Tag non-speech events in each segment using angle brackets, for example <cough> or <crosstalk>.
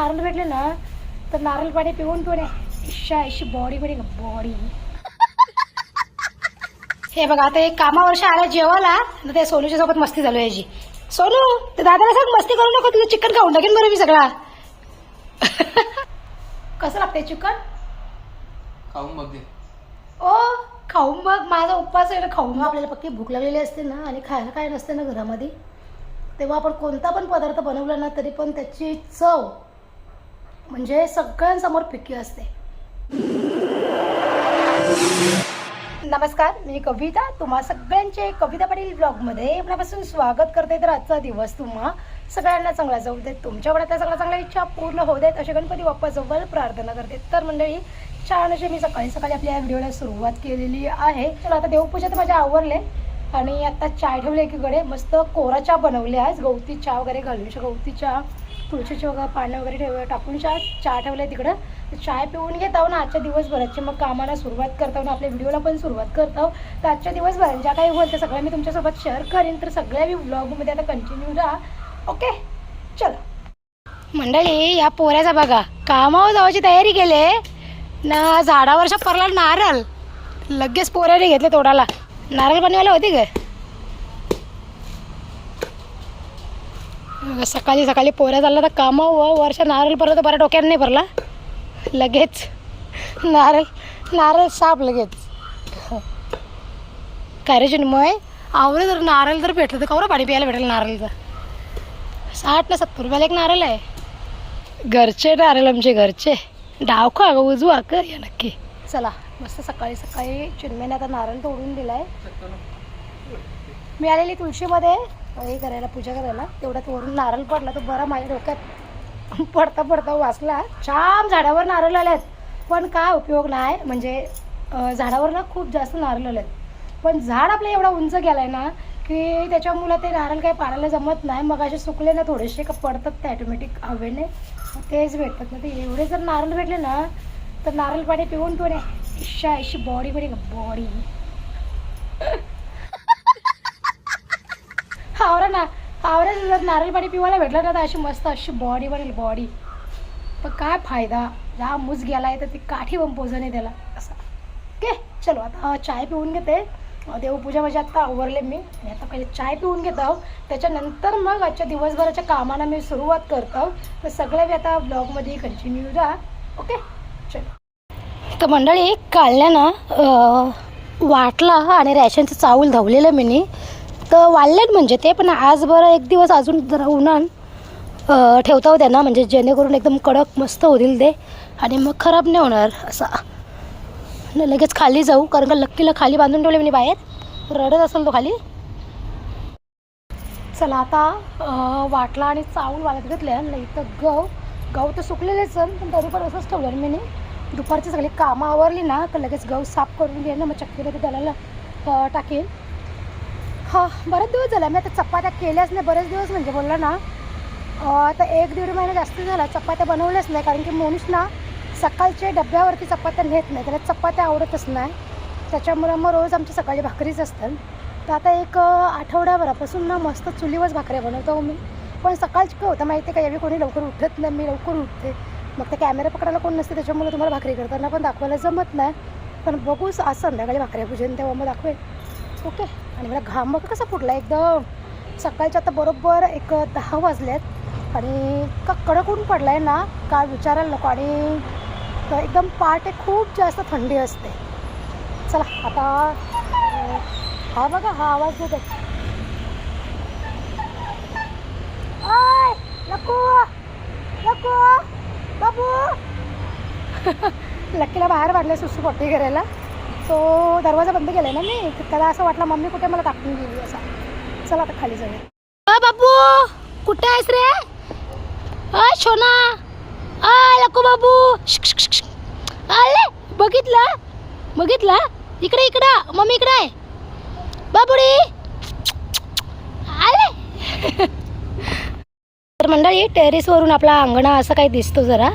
नारळ भेटले ना तर नारळ पाणी पिऊन पिऊन इशा अशी बॉडी बडी बॉडी हे बघा आता एक कामावर्ष आला जेवायला तर ते सोनूच्या सोबत मस्ती चालू आहे याची. सोनू ते दादाला सांग मस्ती करू नको तुझं चिकन खाऊन टाकेन बरं मी सगळा. कसं लागतंय चिकन? खाऊन बघ दे ओ खाऊन बघ माझा उपवास आहे ना खाऊन बघ. आपल्याला पक्की भूक लागलेली असते ना आणि खायला काय नसते ना घरामध्ये. तेव्हा आपण कोणता पण पदार्थ बनवला ना तरी पण त्याची चव म्हणजे सगळ्यांसमोर फिक्की असते. नमस्कार मी कविता. तुम्हा सगळ्यांचे कविता पाटील ब्लॉगमध्ये आपल्यापासून स्वागत करते. तर आजचा दिवस तुम्हा सगळ्यांना चांगला जाऊ देत तुमच्या मनातल्या सगळ्या चांगल्या इच्छा पूर्ण होऊ देत असे गणपती बाप्पाजवळ प्रार्थना करते. तर मंडळी छान असे मी सकाळी सकाळी आपल्या या व्हिडिओला सुरुवात केलेली आहे. तर आता देवपूजा तर माझ्या आवरले आणि आता चाय ठेवली एकीकडे. मस्त कोरा चहा बनवली आज. गवती चहा वगैरे घालून गवती चहा तुळशीची वगैरे पानं वगैरे ठेव टाकून चहा चहा ठेवलं आहे तिकडं. तर चाय पिऊन घेत आहो ना आजच्या दिवसभराची. मग कामाला सुरुवात करतो ना. आपल्या व्हिडिओला पण सुरुवात करतो तर आजच्या दिवसभरात ज्या काही बोलते सगळ्या मी तुमच्यासोबत शेअर करेन. तर सगळ्या मी ब्लॉगमध्ये आता कंटिन्यू राहा. ओके चलो. मंडळी या पोऱ्याचा बघा. कामावर जायची तयारी केली ना झाडावरच्या परला नारळ. लगेच पोऱ्याने घेतले तोडाला नारळ बनवायला होती काय सकाळी सकाळी पोऱ्या चालला तर कामावर वर्ष नारळ परत बऱ्या डोक्यात नाही भरला. लगेच नारळ नारळ साप लगेच. काय रे चिन्मय आवरे जर नारळ जर भेटलं तर कवरं पाणी प्यायला भेटेल नारळचं साठ ना सत्तर रुपयाला एक नारळ आहे. घरचे नारळ आमचे घरचे. डाव अगं ग उजवा कर या नक्की. चला मस्त सकाळी सकाळी चिन्मयने आता नारळ तोडून दिला मी आलेली तुळशीमध्ये हे करायला पूजा करायला. तेवढ्यात वरून नारळ पडला तो बरा माझ्या डोक्यात. पडता पडता वाचला. छान झाडावर नारळ आले आहेत पण काय उपयोग नाही. म्हणजे झाडावर ना खूप जास्त नारळ आले आहेत पण झाड आपलं एवढा उंच गेलाय ना की त्याच्यामुळं ते नारळ काही पाडायला जमत नाही. मग असे सुकले ना थोडेसे का पडतात ते ऑटोमॅटिक हवेने. तेच भेटतात ना. ते एवढे जर नारळ भेटले ना तर नारळ पाणी पिऊन तो इशा अशी बॉडी बडी बॉडी आवरा ना आवरा जर नारळ पाणी पिवायला भेटलं ना तर अशी मस्त अशी बॉडी बनेल बॉडी पण काय फायदा? जा गेला गेलाय तर ती काठी पण पोजणे त्याला. असा. ओके चलो आता चाय पिऊन घेते. देवपूजा म्हणजे आत्ता आवरले मी. आणि आता पहिले चाय पिऊन घेतो त्याच्यानंतर मग आजच्या दिवसभराच्या कामाला मी सुरुवात करतो. तर सगळं मी आता ब्लॉगमध्ये कंटिन्यू राहा ओके चलो. तर मंडळी काढल्या ना वाटला आणि रॅशनचं चावल धावलेलं मी तर वाढलेत म्हणजे ते पण आज बरं एक दिवस अजून जरा उन्हान ठेवता होत्या ना म्हणजे जेणेकरून एकदम कडक मस्त होतील ते. आणि मग खराब नाही होणार असा. न लगेच खाली जाऊ कारण का लक्कीला खाली बांधून ठेवले मी बाहेर. रडत असेल तो खाली. चला आता वाटला आणि चावून वाळत घेतले नाही तर गव गहू तर सुकलेलेच आहेत, पण तरी पण असंच ठेवलं मी. दुपारची सगळी कामं आवरली ना तर लगेच गहू साफ करून घेईन ना मग चक्कीला ते त्याला टाकेन. हा बरेच दिवस झाला. मी आता चपात्या केल्याच नाही. बरेच दिवस म्हणजे बोलला ना आता एक दीड महिना जास्त झाला चपात्या बनवल्याच नाही. कारण की मोनीश ना सकाळच्या डब्यावरती चपात्या नेत नाही. त्याला चपात्या आवडतच नाही. त्याच्यामुळं मग रोज आमच्या सकाळी भाकरीच असतात. तर आता एक आठवड्याभरापासून ना मस्त चुलीवरच भाकऱ्या बनवतो मी पण सकाळची काय होतं माहिती आहे का? यावेळी कोणी लवकर उठत नाही. मी लवकर उठते. मग ते कॅमेरा पकडायला कोण नसते. त्याच्यामुळे तुम्हाला भाकरी करताना पण दाखवायला जमत नाही. पण बघूच आज संध्याकाळी भाकऱ्या पूजन तेव्हा मग दाखवेल ओके? आणि मला घाम बघ कसा फुटला एकदम. सकाळच्या आता बरोबर एक दहा वाजलेत आणि का कडक ऊन पडला आहे ना काय विचारायला नको. आणि एकदम पहाटे खूप जास्त थंडी असते. चला आता हा बघा हा आवाज देते आय नको बाबू. <laughs> लक्कीला बाहेर वाढले सुसू पट्टी करायला. तो दरवाजा बंद केलाय ना मी त्याला असं वाटलं मम्मी कुठे मला टाकून गेली असा. चला आता खाली जाऊया. बाबू कुठे आहेस रे? अय शोना अय लको बाबू आले बघितलं? बघितलं? इकडे इकडं. मम्मी इकडे आहे. बाबुडी! आले. तर मंडळी टेरेसवरून आपला अंगणा असं काही दिसतो जरा.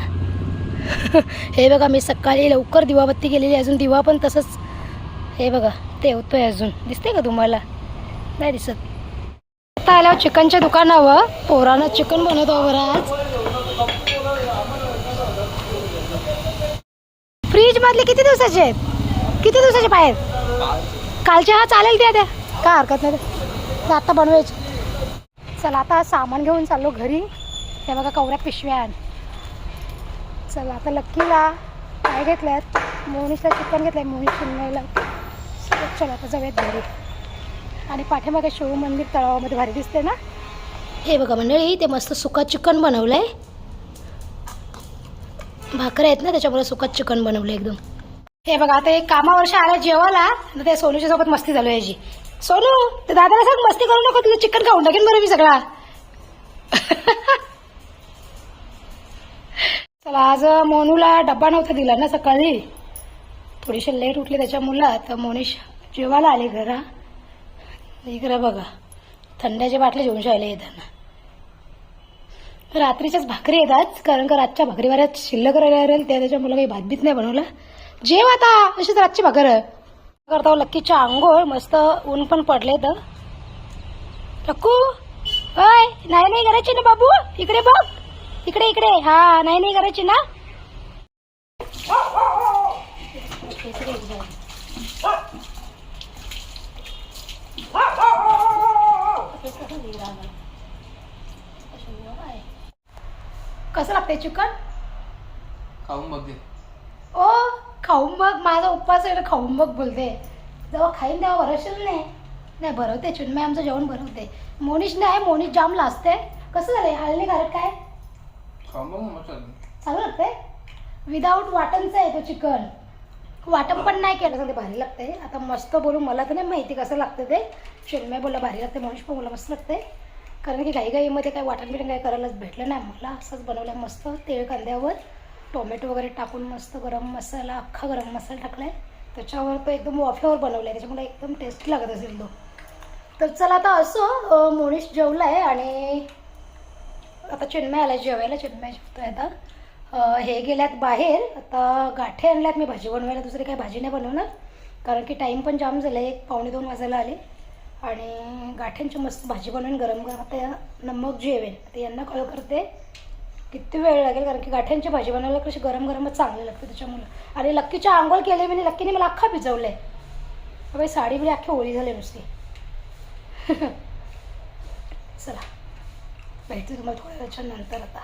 हे बघा मी सकाळी लवकर दिवाबत्ती केलेली अजून दिवा पण तसंच हे बघा ते होतोय अजून. दिसते का तुम्हाला? नाही दिसत. आता आल्यावर चिकनच्या दुकानावर पोरानं चिकन बनवतो बरं आज. फ्रीज मधले किती दिवसाचे आहेत? किती दिवसाचे बाहेर? कालचे हा चालेल द्या द्या काय हरकत नाही. ते आता बनवायचे. चला आता सामान घेऊन चाललो घरी. हे बघा कवऱ्या पिशव्या. आण चला आता लक्कीला काय घेतल्यात? मोनिशला चिकन घेतलंय मोनिश शिंगायला चला आता जाऊयात घरी आणि पाठीमागे शिव मंदिर तळावामध्ये भारी दिसते ना? हे बघा मंडळी ते मस्त सुका चिकन बनवलंय. भाकऱ्या आहेत ना त्याच्यामुळे सुका चिकन बनवलं एकदम. हे बघा आता एक कामावर आल्या जेवायला आणि ते सोनूच्या सोबत मस्ती चालू आहे याची. सोनू ते दादाला सांग मस्ती करू नको तुझं चिकन खाऊन टाकेन बरं मी सगळा. <laughs> चला आज मोनूला डब्बा नव्हता दिला ना सकाळी. थोडीशी लेट उठली त्याच्यामुळं तर मोनिश जेवायला आले घरा. इकडं बघा. थंड्याच्या बाटल्या जेवून शाळेला येताना रात्रीच्याच भाकरी येतात कारण का रातच्या भाकरीवाऱ्यात शिल्लक राहिल्या त्या त्याच्या मुलं काही भात बीत नाही बनवला. जेव आता अशीच रातची भाकर. करता हो, लक्कीच्या आंघोळ मस्त ऊन पण पडले तर. लक्कू अय नाही नाही करायची ना बाबू. इकडे बघ. इकडे इकडे. हा नाही नाही करायची ना. कसं लागतंय चिकन? खाऊन बघ दे ओ खाऊन बघ. माझा उपवास आहे खाऊन बघ बोलते. जेव्हा खाईन तेव्हा भरवशील नाही. नाही भरवते चिन्मय आमचं जेवण भरवते मोनिश नाही मोनिश जाम लाजते. कसं झालंय? हल्ली घरात काय? खाऊन बघ ना मस्त झालं. चांगलं लागतंय? विदाऊट वाटणचं आहे तो चिकन. वाटण पण नाही केलं सांगते ते भारी लागते आता मस्त बोलू मला तर नाही माहिती कसं लागतं ते. चिन्मय बोलला भारी लागते मनुष्य पण बोला मस्त लागते कारण की घाईघाईमध्ये काही वाटण बिटण काही करायलाच भेटलं नाही. मला असंच बनवलं मस्त. तेळ कांद्यावर टोमॅटो वगैरे टाकून मस्त गरम मसाला अख्खा गरम मसाला टाकला आहे त्याच्यावर तो एकदम वॉफ्यावर बनवला आहे त्याच्यामुळे एकदम टेस्टी लागत असेल तो. तर चला आता असं अं, मोनिश जेवला आहे आणि आता चिन्मय आला जेवायला. चिन्मय जेवतोय आता. हे गेल्यात बाहेर. आता गाठे आणल्यात मी भाजी बनवायला. दुसरी काही भाजी नाही बनवणार. कारण की टाईम पण जाम झाला एक पावणे दोन वाजायला आले. आणि गाठ्यांची मस्त भाजी बनवून. गरम गरम. आता नमक जेवेन आता यांना कळ करते. किती वेळ लागेल? कारण की गाठ्यांची भाजी बनवायला कशी गरम गरमच चांगली लागते त्याच्यामुळं. आणि लक्कीच्या आंघोळ केले मी लक्कीने मला अख्खा भिजवलं आहे बाई साडी बिडी अख्खी ओळी झाली नुसती. <laughs> चला. भेटते तुम्हाला थोड्या वेळाच्या नंतर आता.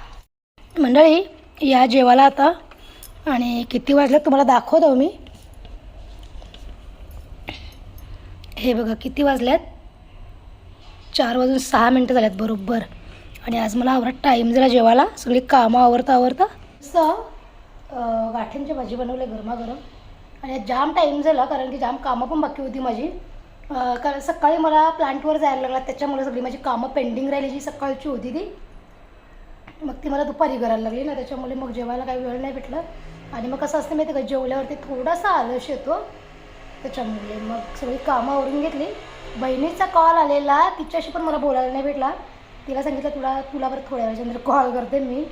मंडळी या जेवायला आता. आणि किती वाजलं तुम्हाला दाखवतो मी. हे बघा किती वाजल्यात चार वाजून सहा मिनटं झाल्यात बरोबर. आणि आज मला आवडत टाईम झाला जेवायला. सगळी कामं आवरता आवरता. असं गाठ्यांची भाजी बनवली गरमागरम. आणि जाम टाईम झाला कारण की जाम कामं पण बाकी होती माझी. कारण सकाळी मला प्लांटवर जायला लागला त्याच्यामुळे सगळी माझी कामं पेंडिंग राहिली जी सकाळची होती ती. मग ती मला दुपारी करायला लागली ना त्याच्यामुळे मग जेवायला काही वेळ नाही भेटला. आणि मग कसं असतं माहिती का जेवल्यावरती थोडासा आलस येतो. त्याच्यामुळे मग सगळी कामं आवरून घेतली. बहिणीचा कॉल आलेला तिच्याशी पण मला बोलायला नाही भेटला. तिला सांगितलं तुला तुला बरं थोड्या वेळाच्यानंतर कॉल करते मी.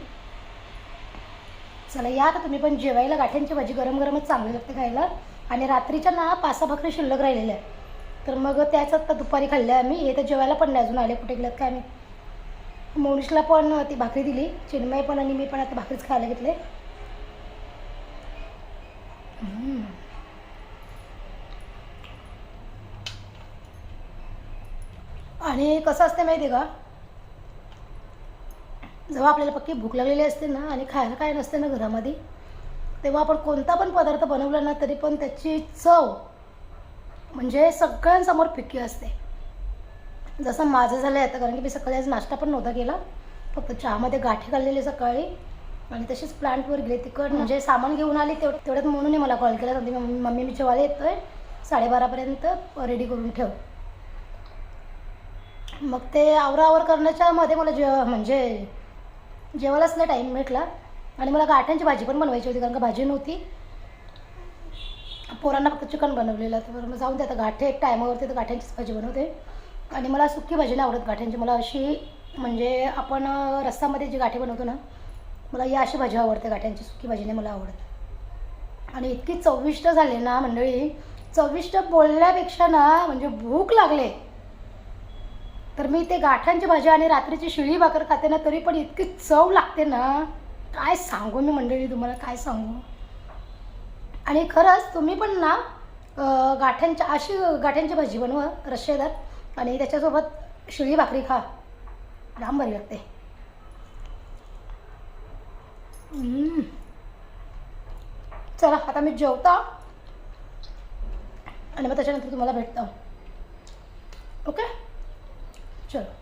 चला या का तुम्ही पण जेवायला गाठ्यांची भाजी गरम गरमच चांगली लागते खायला. आणि रात्रीच्या ना पाच सहा भाकरी शिल्लक राहिलेल्या आहेत. तर मग त्याच आता दुपारी खाल्ल्या आम्ही. हे तर जेवायला पण नाही अजून आले कुठे गेल्यात काय मी मोनिशला पण ती भाकरी दिली चिन्मय पण आणि मी पण आता भाकरीच खायला घेतले. आणि कसं असते माहिती आहे का? जेव्हा आपल्याला पक्की भूक लागलेली असते ना आणि खायला काय नसते ना घरामध्ये तेव्हा आपण कोणता पण पदार्थ बनवला ना तरी पण त्याची चव म्हणजे सगळ्यांसमोर फिक्की असते. जसं माझं झालं आहे आता कारण की मी सकाळी आज नाश्ता पण नव्हता केला. फक्त चहामध्ये गाठी काढलेली सकाळी. आणि तशीच प्लांटवर गेले. तिकड म्हणजे सामान घेऊन आली तेवढ तेवढ्यात म्हणून मला कॉल केला. सांगते मम्मी मम्मी मी जेवायला येतोय. साडेबारापर्यंत रेडी करून ठेव. मग ते आवरावर करण्याच्या मध्ये मला जे म्हणजे जेवायलाच नाही टाईम भेटला. आणि मला गाठ्यांची भाजी पण बनवायची होती कारण का भाजी नव्हती. पोरांना फक्त चिकन बनवलेलं. तर मग जाऊन दे आता गाठे एक टायमावरती तर गाठ्यांचीच भाजी बनवते. आणि मला सुकी भाजी नाही आवडत गाठ्यांची मला अशी म्हणजे आपण रस्सामध्ये जी गाठी बनवतो ना मला या अशी भाजी आवडते गाठ्यांची सुकी भाजीने मला आवडत आणि इतकी चविष्ट झाली ना मंडळी चविष्ट बोलण्यापेक्षा ना म्हणजे भूक लागले. तर मी ते गाठ्यांची भाजी आणि रात्रीची शिळी भाकर खाते ना तरी पण इतकी चव लागते ना. काय सांगू मी मंडळी तुम्हाला काय सांगू? आणि खरंच तुम्ही पण ना गाठ्यांच्या अशी गाठ्यांची भाजी बनवा रश्शेदार आणि त्याच्यासोबत शिळी भाकरी खा. राम बरी लागते हम्म. चला आता मी जेवता. आणि मग त्याच्यानंतर तुम्हाला भेटतं. ओके? चलो.